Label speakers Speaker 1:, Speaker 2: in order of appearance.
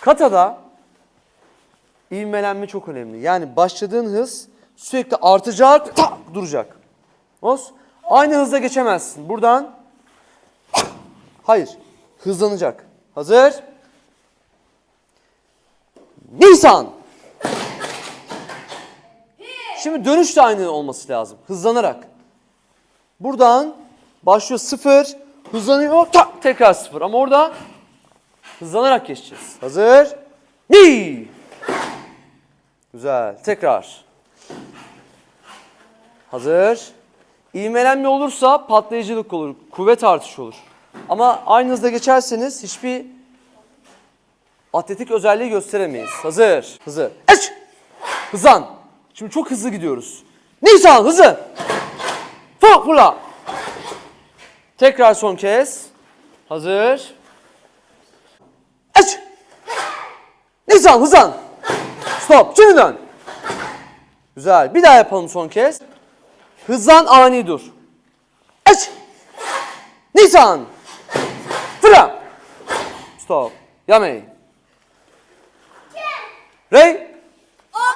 Speaker 1: Katada ivmelenme çok önemli. Yani başladığın hız sürekli artacak, tak, duracak. Os. Aynı hızda geçemezsin. Buradan hayır, hızlanacak. Hazır? Nisan. Şimdi dönüş de aynı olması lazım. Hızlanarak. Buradan başlıyor sıfır, hızlanıyor, tak tekrar sıfır. Ama orada hızlanarak geçeceğiz. Hazır? Ni. Güzel. Tekrar. Hazır. İvmelenme olursa patlayıcılık olur, kuvvet artışı olur. Ama aynı hızda geçerseniz hiçbir atletik özelliği gösteremeyiz. Hazır. Hızlı. Eş. Hızlan. Şimdi çok hızlı gidiyoruz. Nisan. Fırla fırla. Tekrar son kez. Hazır. Nisan hızlan. Stop. Şimdi dön. Güzel. Bir daha yapalım son kez. Hızlan ani dur. Eş. Nisan. Fırla. Stop. Yamey. Rey.